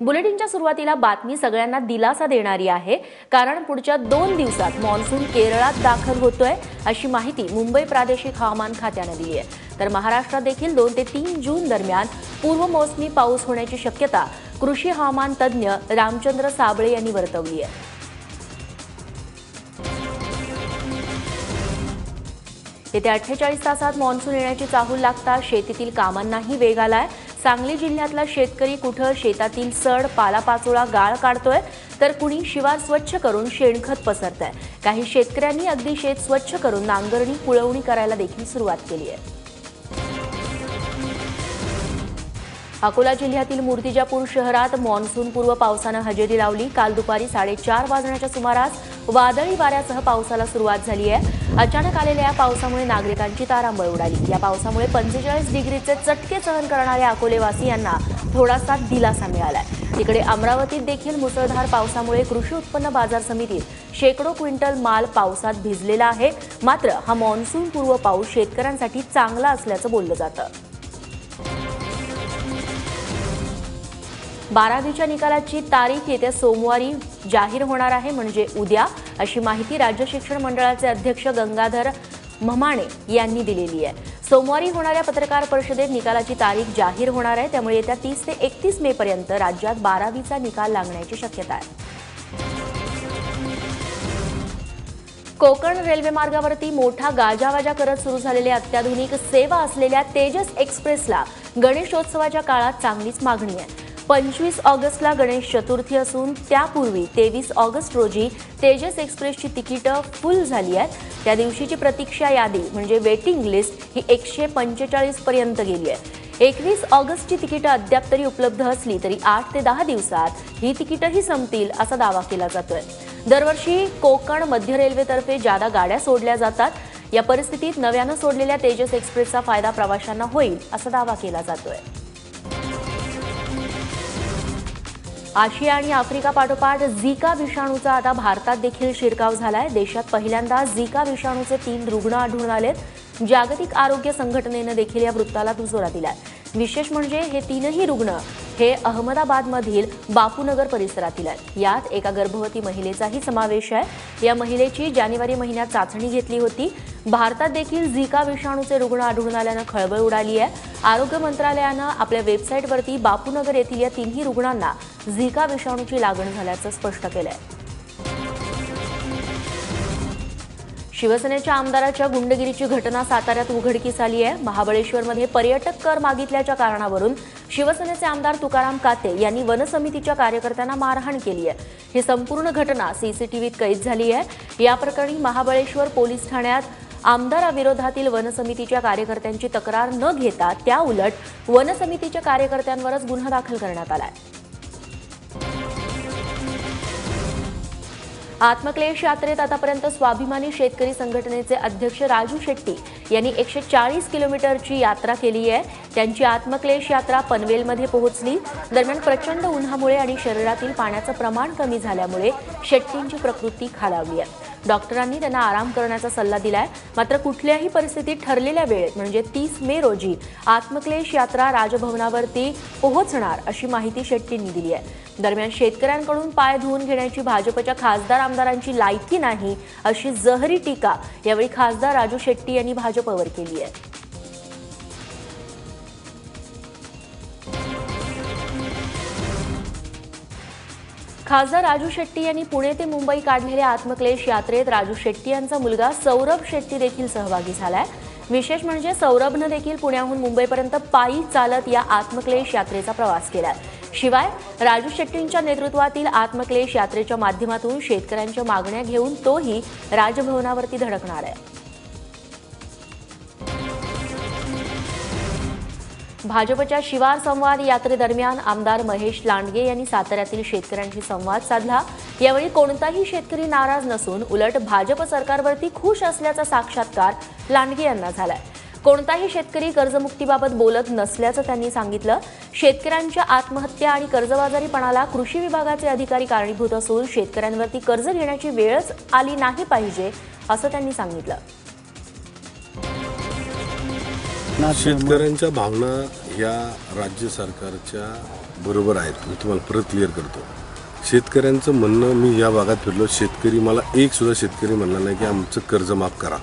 बुलेटिनच्या सुरुवातीला बातमी सगळ्यांना दिलासा देणारी आहे. कारण पुढच्या दोन दिवसात मान्सून केरळात दाखल होतोय अशी माहिती मुंबई प्रादेशिक हवामान खात्यानं दिली आहे तर महाराष्ट्रात देखील दोन ते तीन जून दरम्यान पूर्व मोसमी पाऊस होण्याची शक्यता कृषी हवामान तज्ज्ञ रामचंद्र साबळे यांनी वर्तवली आहे. येत्या अठ्ठेचाळीस तासात मान्सून येण्याची चाहूल लागता शेतीतील कामांनाही वेग आलाय. सांगली जिल्ह्यातला शेतकरी कुठं शेतातील सड पालापाचोळा गाळ काढतोय तर कुणी शिवार स्वच्छ करून शेणखत पसरत आहे काही शेतकऱ्यांनी अगदी शेत स्वच्छ करून नांगरणी कुळवणी करायला देखील सुरुवात केली आहे. अकोला जिल्ह्यातील मूर्तिजापूर शहरात मान्सूनपूर्व पावसानं हजेरी लावली. काल दुपारी साडेचार वाजण्याच्या सुमारास वादळी वाऱ्यासह पावसाला सुरुवात झाली आहे. अचानक आलेल्या या पावसामुळे नागरिकांची तारांबळ उडाली. या पावसामुळे पंचेचाळीस डिग्रीचे चटके सहन करणाऱ्या अकोलेवासियांना थोडासा दिलासा मिळालाय. तिकडे अमरावतीत देखील मुसळधार पावसामुळे कृषी उत्पन्न बाजार समितीत शेकडो क्विंटल माल पावसात भिजलेला आहे. मात्र हा मान्सूनपूर्व पाऊस शेतकऱ्यांसाठी चांगला असल्याचं बोललं जातं. बारावीच्या निकालाची तारीख येत्या सोमवारी जाहीर होणार आहे म्हणजे उद्या. अशी माहिती राज्य शिक्षण मंडळाचे अध्यक्ष गंगाधर ममाणे यांनी दिलेली आहे. सोमवारी होणाऱ्या पत्रकार परिषदेत निकालाची तारीख जाहीर होणार आहे त्यामुळे येत्या तीस ते एकतीस मे पर्यंत राज्यात बारावीचा निकाल लागण्याची शक्यता आहे. कोकण रेल्वे मार्गावरती मोठा गाजावाजा करत सुरू झालेल्या अत्याधुनिक सेवा असलेल्या तेजस एक्सप्रेसला गणेशोत्सवाच्या काळात चांगलीच मागणी आहे. पंचवीस ऑगस्टला गणेश चतुर्थी असून त्यापूर्वी तेवीस ऑगस्ट रोजी तेजस एक्सप्रेसची तिकीटं फुल झाली आहेत. त्या दिवशीची प्रतीक्षा यादी म्हणजे वेटिंग लिस्ट ही एकशे पंचेचाळीस पर्यंत गेली आहे. एकवीस ऑगस्टची तिकीटं अद्याप तरी उपलब्ध असली तरी आठ ते दहा दिवसात ही तिकीटंही संपतील असा दावा केला जातोय. दरवर्षी कोकण मध्य रेल्वेतर्फे जादा गाड्या सोडल्या जातात या परिस्थितीत नव्यानं सोडलेल्या तेजस एक्सप्रेसचा फायदा प्रवाशांना होईल असा दावा केला जातोय. आशिया आणि आफ्रिका पाठोपाठ झिका विषाणूचा आता भारतात देखील शिरकाव झालाय. देशात पहिल्यांदा झिका विषाणूचे तीन रुग्ण आढळून आलेत. जागतिक आरोग्य संघटनेनं देखील या वृत्ताला दुजोरा दिलाय. विशेष म्हणजे हे तीनही रुग्ण हे अहमदाबादमधील बापूनगर परिसरातील आहेत यात एका गर्भवती महिलेचाही समावेश आहे. या महिलेची जानेवारी महिन्यात चाचणी घेतली होती. भारतात देखील झिका विषाणूचे रुग्ण आढळून आल्यानं खळबळ उडाली आहे. आरोग्य मंत्रालयानं आपल्या वेबसाईटवरती बापूनगर येथील या तिन्ही रुग्णांना झिका विषाणूची लागण झाल्याचं स्पष्ट केलंय. शिवसेनेच्या आमदाराच्या गुंडगिरीची घटना साताऱ्यात उघडकीस आली आहे. महाबळेश्वरमध्ये पर्यटक कर मागितल्याच्या कारणावरून शिवसेनेचे आमदार तुकाराम काते यांनी वनसमितीच्या कार्यकर्त्यांना मारहाण केली आहे. ही संपूर्ण घटना सीसीटीव्हीत कैद झाली आहे. या प्रकरणी महाबळेश्वर पोलीस ठाण्यात आमदाराविरोधातील वनसमितीच्या कार्यकर्त्यांची तक्रार न घेता त्याउलट वनसमितीच्या कार्यकर्त्यांवरच गुन्हा दाखल करण्यात आलाय आत्मक्लेश यात्रेत आतापर्यंत स्वाभिमानी शेतकरी संघटनेचे अध्यक्ष राजू शेट्टी यांनी एकशे चाळीस किलोमीटरची यात्रा केली आहे. त्यांची आत्मक्लेश यात्रा पनवेलमध्ये पोहोचली. दरम्यान प्रचंड उन्हामुळे आणि शरीरातील पाण्याचं प्रमाण कमी झाल्यामुळे शेट्टींची प्रकृती खालावली आहे. डॉक्टरांनी त्यांना आराम करण्याचा सल्ला दिलाय. मात्र कुठल्याही परिस्थितीत ठरलेल्या वेळेत म्हणजे तीस मे रोजी आत्मक्लेश यात्रा राजभवनावरती पोहोचणार अशी माहिती शेट्टींनी दिली आहे. दरम्यान शेतकऱ्यांकडून पाय धुवून घेण्याची भाजपच्या खासदार आमदारांची लायकी नाही अशी जहरी टीका यावेळी खासदार राजू शेट्टी यांनी भाजपवर केली आहे. खासदार राजू शेट्टी यांनी पुणे ते मुंबई काढलेल्या आत्मक्लेश यात्रेत राजू शेट्टी यांचा मुलगा सौरभ शेट्टी देखील सहभागी झालाय. विशेष म्हणजे सौरभनं देखील पुण्याहून मुंबईपर्यंत पायी चालत या आत्मक्लेश यात्रेचा प्रवास केलाय. शिवाय राजू शेट्टींच्या नेतृत्वातील आत्मक्लेश यात्रेच्या माध्यमातून शेतकऱ्यांच्या मागण्या घेऊन तोही राजभवनावरती धडकणार आहे. भाजपच्या शिवार संवाद यात्रेदरम्यान आमदार महेश लांडगे यांनी साताऱ्यातील शेतकऱ्यांशी संवाद साधला. यावेळी कोणताही शेतकरी नाराज नसून उलट भाजप सरकारवरती खुश असल्याचा साक्षात्कार लांडगे यांना झालाय. कोणताही शेतकरी कर्जमुक्तीबाबत बोलत नसल्याचं त्यांनी सांगितलं. शेतकऱ्यांच्या आत्महत्या आणि कर्जबाजारीपणाला कृषी विभागाचे अधिकारी कारणीभूत असून शेतकऱ्यांवरती कर्ज घेण्याची वेळच आली नाही पाहिजे असं त्यांनी सांगितलं. शेतकऱ्यांच्या भावना या राज्य सरकारच्या बरोबर आहेत. मी तुम्हाला परत क्लिअर करतो. शेतकऱ्यांचं म्हणणं मी या भागात फिरलो. शेतकरी मला एक सुद्धा शेतकरी म्हणला नाही की आमचं कर्ज माफ करा.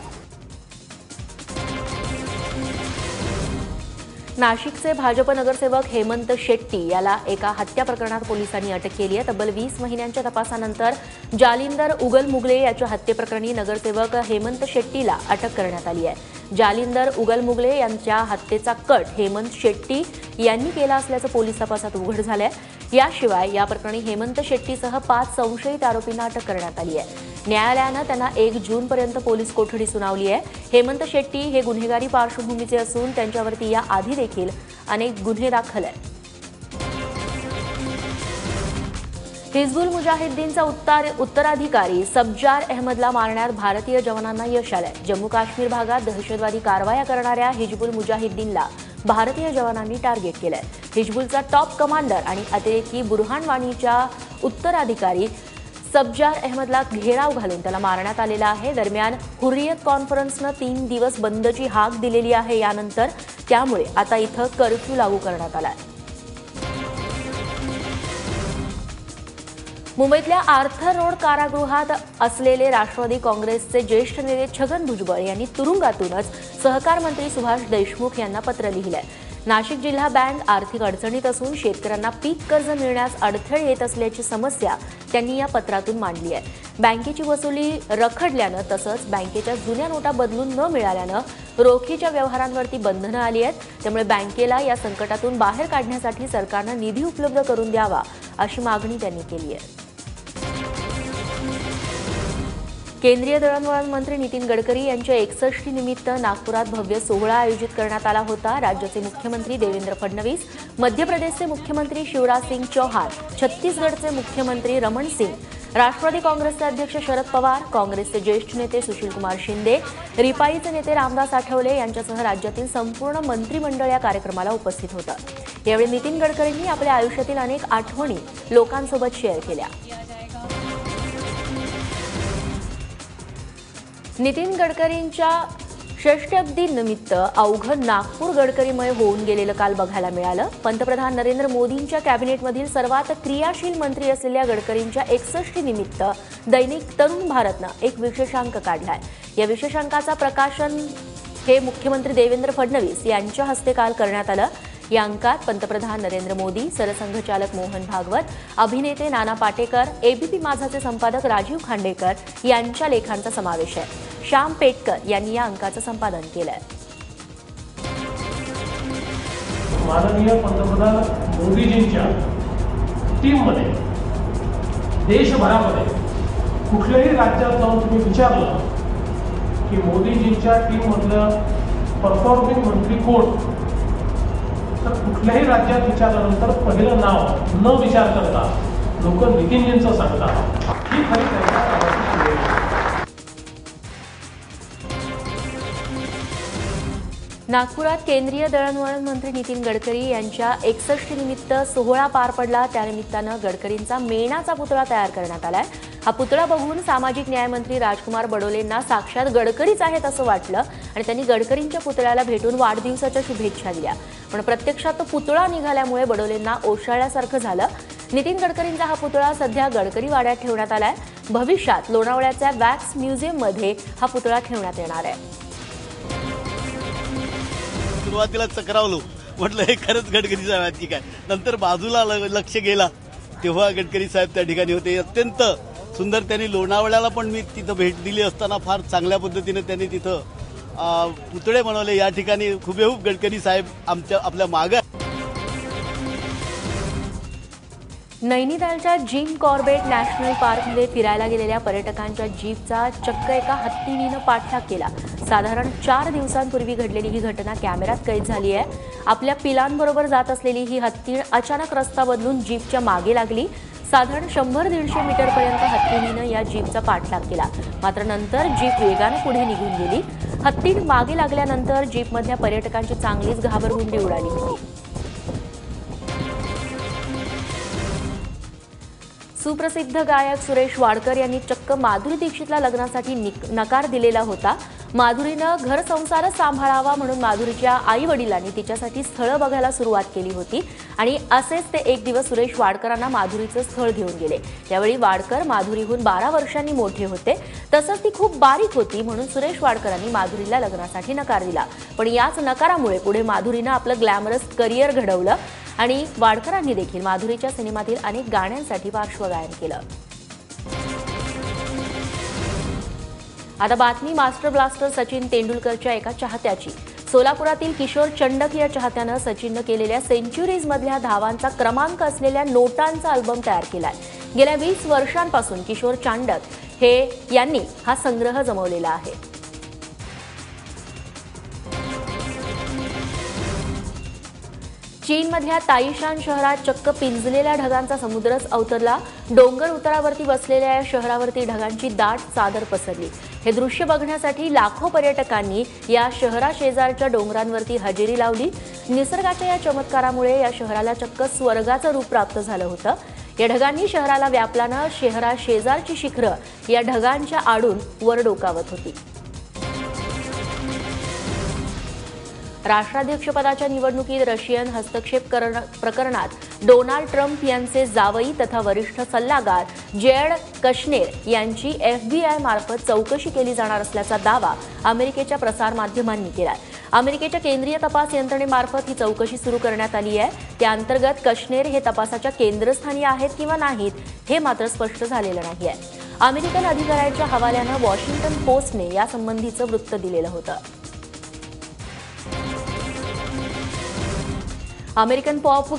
नाशिकचे भाजप नगरसेवक हेमंत शेट्टी याला एका हत्या प्रकरणात पोलिसांनी अटक केली आहे. तब्बल वीस महिन्यांच्या तपासानंतर जालिंदर उगल मुगले याच्या हत्येप्रकरणी नगरसेवक हेमंत शेट्टीला अटक करण्यात आली आहे. जालिंदर उगल मुगले यांच्या हत्येचा कट हेमंत शेट्टी यांनी केला असल्याचं पोलीस तपासात उघड झालं आहे याशिवाय या प्रकरणी हेमंत शेट्टीसह पाच संशयित आरोपींना अटक करण्यात आली आहे. न्यायालयानं त्यांना एक जूनपर्यंत पोलीस कोठडी सुनावली आहे. हेमंत शेट्टी हे गुन्हेगारी पार्श्वभूमीचे असून त्यांच्यावरती या आधी देखील अनेक गुन्हे दाखल आहेत. हिजबुल मुजाहिद्दीनचा उत्तर उत्तराधिकारी सबजार अहमदला मारण्यात भारतीय जवानांना यश आलंय. जम्मू काश्मीर भागात दहशतवादी कारवाया करणाऱ्या हिजबुल मुजाहिद्दीनला भारतीय जवानांनी टार्गेट केलंय. हिजबुलचा टॉप कमांडर आणि अतिरेकी बुरहान वाणीच्या उत्तराधिकारी सबजार अहमदला घेराव घालून त्याला मारण्यात आलेला आहे. दरम्यान हुर्रियत कॉन्फरन्सनं तीन दिवस बंदची हाक दिलेली आहे. यानंतर त्यामुळे आता इथं कर्फ्यू लागू करण्यात आला आहे मुंबईतल्या आर्थर रोड कारागृहात असलेले राष्ट्रवादी काँग्रेसचे ज्येष्ठ नेते छगन भुजबळ यांनी तुरुंगातूनच सहकार मंत्री सुभाष देशमुख यांना पत्र लिहिलंय. नाशिक जिल्हा बँक आर्थिक अडचणीत असून शेतकऱ्यांना पीक कर्ज मिळण्यास अडथळे येत असल्याची समस्या त्यांनी या पत्रातून मांडली आहे. बँकेची वसुली रखडल्यानं तसंच बँकेच्या जुन्या नोटा बदलून न मिळाल्यानं रोखीच्या व्यवहारांवरती बंधनं आली आहेत. त्यामुळे बँकेला या संकटातून बाहेर काढण्यासाठी सरकारनं निधी उपलब्ध करून द्यावा अशी मागणी त्यांनी केली आहे. केंद्रीय दळणवळण मंत्री नितीन गडकरी यांच्या एकसष्टी निमित्त नागपुरात भव्य सोहळा आयोजित करण्यात आला होता. राज्याचे मुख्यमंत्री देवेंद्र फडणवीस मध्य प्रदेशचे मुख्यमंत्री शिवराज सिंग चौहान छत्तीसगडचे मुख्यमंत्री रमण सिंग राष्ट्रवादी काँग्रेसचे अध्यक्ष शरद पवार काँग्रेसचे ज्येष्ठ नेते सुशीलकुमार शिंदे रिपाईचे नेते रामदास आठवले यांच्यासह राज्यातील संपूर्ण मंत्रिमंडळ या कार्यक्रमाला उपस्थित होतं. यावेळी नितीन गडकरींनी आपल्या आयुष्यातील अनेक आठवणी लोकांसोबत शेअर केल्या. नितीन गडकरींच्या षष्ट्यब्दी निमित्त अवघं नागपूर गडकरीमय होऊन गेलेलं काल बघायला मिळालं. पंतप्रधान नरेंद्र मोदींच्या कॅबिनेटमधील सर्वात क्रियाशील मंत्री असलेल्या गडकरींच्या एकसष्टी निमित्त दैनिक तरुण भारतनं एक विशेषांक काढलाय. या विशेषांकाचा प्रकाशन हे मुख्यमंत्री देवेंद्र फडणवीस यांच्या हस्ते काल करण्यात आलं. या अंकात पंतप्रधान नरेंद्र मोदी सरसंघचालक मोहन भागवत अभिनेते नाना पाटेकर एबीपी माझाचे संपादक राजीव खांडेकर यांच्या लेखांचा समावेश आहे. श्याम पेटकर यांनी या अंकाचं संपादन केलंय. माननीय पंतप्रधान मोदीजींच्या टीममध्ये देशभरामध्ये कुठल्याही राज्यात जाऊन तुम्ही विचारलं की मोदीजींच्या टीममधलं परफॉर्मिंग मंत्री कोण? तर कुठल्याही राज्यात विचारल्यानंतर पहिलं नाव न विचार करता लोक नितीनजींचं सांगतात. ही खरी नागपुरात केंद्रीय दळणवळण मंत्री नितीन गडकरी यांच्या एकसष्टी निमित्त सोहळा पार पडला. त्यानिमित्तानं गडकरींचा मेणाचा पुतळा तयार करण्यात आलाय. हा पुतळा बघून सामाजिक न्यायमंत्री राजकुमार बडोलेंना साक्षात गडकरीच आहेत असं वाटलं आणि त्यांनी गडकरींच्या पुतळ्याला भेटून वाढदिवसाच्या शुभेच्छा दिल्या. पण प्रत्यक्षात तो पुतळा निघाल्यामुळे बडोलेंना ओशाळल्यासारखं झालं. नितीन गडकरींचा हा पुतळा सध्या गडकरी वाड्यात ठेवण्यात आलाय. भविष्यात लोणावळ्याच्या वॅक्स म्युझियममध्ये हा पुतळा ठेवण्यात येणार आहे. सुरुवातीला चक्रावलो. म्हटलं हे खरंच गडकरी साहेब आहेत की काय? नंतर बाजूला ल- लक्ष गेला. तेव्हा गडकरी साहेब त्या ठिकाणी होते. अत्यंत सुंदर त्यांनी लोणावळ्याला पण मी तिथं भेट दिली असताना फार चांगल्या पद्धतीने त्यांनी तिथं पुतळे बनवले. या ठिकाणी हुबेहूब गडकरी साहेब आमच्या आपल्या मागं नैनितालच्या जिम कॉर्बेट नॅशनल पार्कमध्ये फिरायला गेलेल्या पर्यटकांच्या जीपचा चक्क एका हत्तीनीनं पाठलाग केला. साधारण चार दिवसांपूर्वी घडलेली ही घटना कॅमेऱ्यात कैद झाली आहे. आपल्या पिलांबरोबर जात असलेली ही हत्ती अचानक रस्ता बदलून जीपच्या मागे लागली. साधारण शंभर दीडशे मीटरपर्यंत हत्तीनीनं या जीपचा पाठलाग केला. मात्र नंतर जीप वेगानं पुढे निघून गेली. हत्तीण मागे लागल्यानंतर जीपमधल्या पर्यटकांची चांगलीच घाबरगुंडी उडाली. होती सुप्रसिद्ध गायक सुरेश वाडकर यांनी चक्क माधुरी दीक्षितला लग्नासाठी निक- नकार दिलेला होता. माधुरीनं घर संसार सांभाळावा म्हणून माधुरीच्या आई वडिलांनी तिच्यासाठी स्थळं बघायला सुरुवात केली होती आणि असेच ते एक दिवस सुरेश वाडकरांना माधुरीचं स्थळ घेऊन गेले. त्यावेळी वाडकर माधुरीहून बारा वर्षांनी मोठे होते. तसंच ती खूप बारीक होती म्हणून सुरेश वाडकरांनी माधुरीला लग्नासाठी नकार दिला. पण याच नकारामुळे पुढे माधुरीनं आपलं ग्लॅमरस करिअर घडवलं आणि वाडकरांनी देखील माधुरीच्या सिनेमातील अनेक गाण्यांसाठी पार्श्वगायन केलं. आता बातमी मास्टर ब्लास्टर सचिन तेंडुलकरच्या एका चाहत्याची. सोलापुरातील किशोर चंडक या चाहत्यानं सचिननं केलेल्या सेंच्युरीज मधल्या धावांचा क्रमांक असलेल्या नोटांचा अल्बम तयार केलाय. गेल्या वीस वर्षांपासून किशोर चांडक हे यांनी हा संग्रह जमवलेला आहे. चीनमधल्या ताईशान शहरात चक्क पिंजलेल्या ढगांचा समुद्रच अवतरला. डोंगर उतारावरती बसलेल्या या शहरावरती ढगांची दाट चादर पसरली. हे दृश्य बघण्यासाठी लाखो पर्यटकांनी या शहराशेजारच्या डोंगरांवरती हजेरी लावली. निसर्गाच्या या चमत्कारामुळे या शहराला चक्क स्वर्गाचं रूप प्राप्त झालं होतं. या ढगांनी शहराला व्यापल्यानं शहराशेजारची शिखरं या ढगांच्या आडून वर डोकावत होती. राष्ट्राध्यक्षपदाच्या निवडणुकीत रशियन हस्तक्षेप प्रकरणात डोनाल्ड ट्रम्प यांचे जावई तथा वरिष्ठ सल्लागार जेड कश्नेर यांची एफबीआय मार्फत चौकशी केली जाणार असल्याचा दावा अमेरिकेच्या प्रसारमाध्यमांनी केला अमेरिकेच्या केंद्रीय तपास यंत्रणेमार्फत ही चौकशी सुरू करण्यात आली आहे. त्या अंतर्गत कश्नेर हे तपासाच्या केंद्रस्थानी आहेत किंवा नाहीत हे मात्र स्पष्ट झालेलं नाही आहे. अमेरिकन अधिकाऱ्यांच्या हवाल्यानं वॉशिंग्टन पोस्टने यासंबंधीचं वृत्त दिलेलं होतं. अमेरिकन पॉप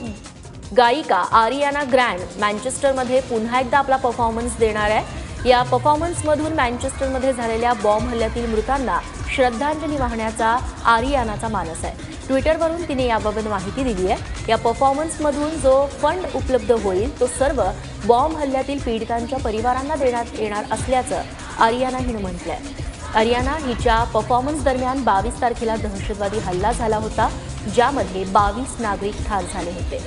गायिका आरियाना ग्रँड मँचेस्टरमध्ये पुन्हा एकदा आपला परफॉर्मन्स देणार आहे. या परफॉर्मन्समधून मँचेस्टरमध्ये झालेल्या बॉम्ब हल्ल्यातील मृतांना श्रद्धांजली वाहण्याचा आरियानाचा मानस आहे. ट्विटरवरून तिने याबाबत माहिती दिली आहे. या परफॉर्मन्समधून जो फंड उपलब्ध होईल तो सर्व बॉम्ब हल्ल्यातील पीडितांच्या परिवारांना देण्यात येणार असल्याचं आरियाना हिनं म्हटलं आहे अरियाना हिच्या परफॉर्मन्स दरम्यान बावीस तारखेला दहशतवादी हल्ला झाला होता. ज्यामध्ये बावीस नागरिक ठार झाले होते.